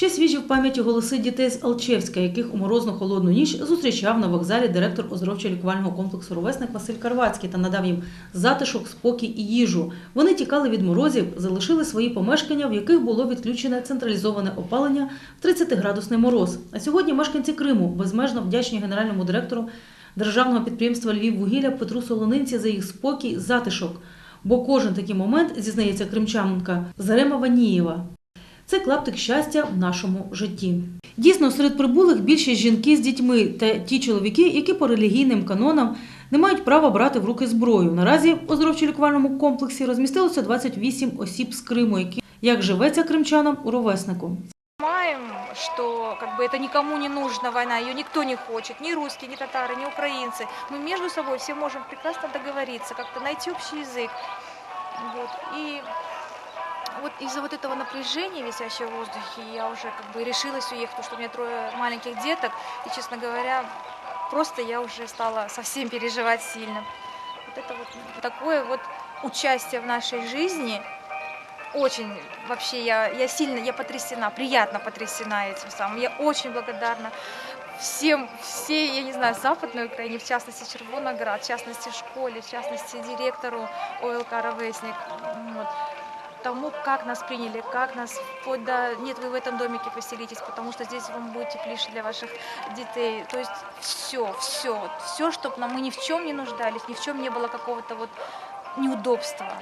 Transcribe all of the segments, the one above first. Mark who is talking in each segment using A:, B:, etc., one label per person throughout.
A: Ще свіжі в пам'яті голоси дітей з Алчевська, яких у морозну холодну ніч зустрічав на вокзалі директор оздоровчо-лікувального комплексу Ровесник Василь Карвацький та надав їм затишок, спокій і їжу. Вони тікали від морозів, залишили свої помешкання, в яких було відключене централізоване опалення в 30-градусний мороз. А сьогодні мешканці Криму безмежно вдячні генеральному директору державного підприємства Львіввугілля Петру Солонинці за їх спокій, затишок. Бо кожен такий момент, зізнається кримчанка Зарема Ванієва, це клаптик щастя в нашому житті. Дійсно, серед прибулих більшість жінки з дітьми та ті чоловіки, які по релігійним канонам не мають права брати в руки зброю. Наразі в оздоровчо-лікувальному комплексі розмістилося 28 осіб з Криму, які як живеться кримчанам у ровеснику.
B: Понимаем, что как бы это никому не нужна война, ее никто не хочет, ни русские, ни татары, ни украинцы. Мы между собой все можем прекрасно договориться, как-то найти общий язык. Вот. И вот из-за вот этого напряжения, висящего в воздухе, я уже как бы решилась уехать, потому что у меня трое маленьких деток, и, честно говоря, просто я уже стала совсем переживать сильно. Вот это вот такое вот участие в нашей жизни, очень вообще я, я сильно, я потрясена, приятно потрясена этим самым. Я очень благодарна всем, всей, я не знаю, Западной Украине, в частности Червоноград, в частности школе, в частности директору ОЛК «Ровесник». Вот. Тому, как нас приняли, как нас вплоть до «нет, вы в этом домике поселитесь, потому что здесь вам будет теплише для ваших детей». То есть все, все, все, чтобы нам, мы ни в чем не нуждались, ни в чем не было какого-то вот неудобства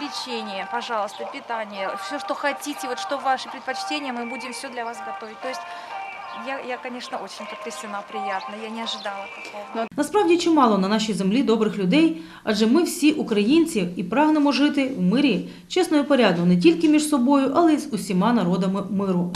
B: лечение, пожалуйста, питание, все, что хотите, вот что ваши предпочтения, мы будем все для вас готовить. То есть я, я, звісно, очень потрясена, приятно, я не ожидала такого.
A: Насправді чимало на нашій землі добрих людей, адже ми всі українці і прагнемо жити в мирі, чесно і порядно, не тільки між собою, але й з усіма народами миру.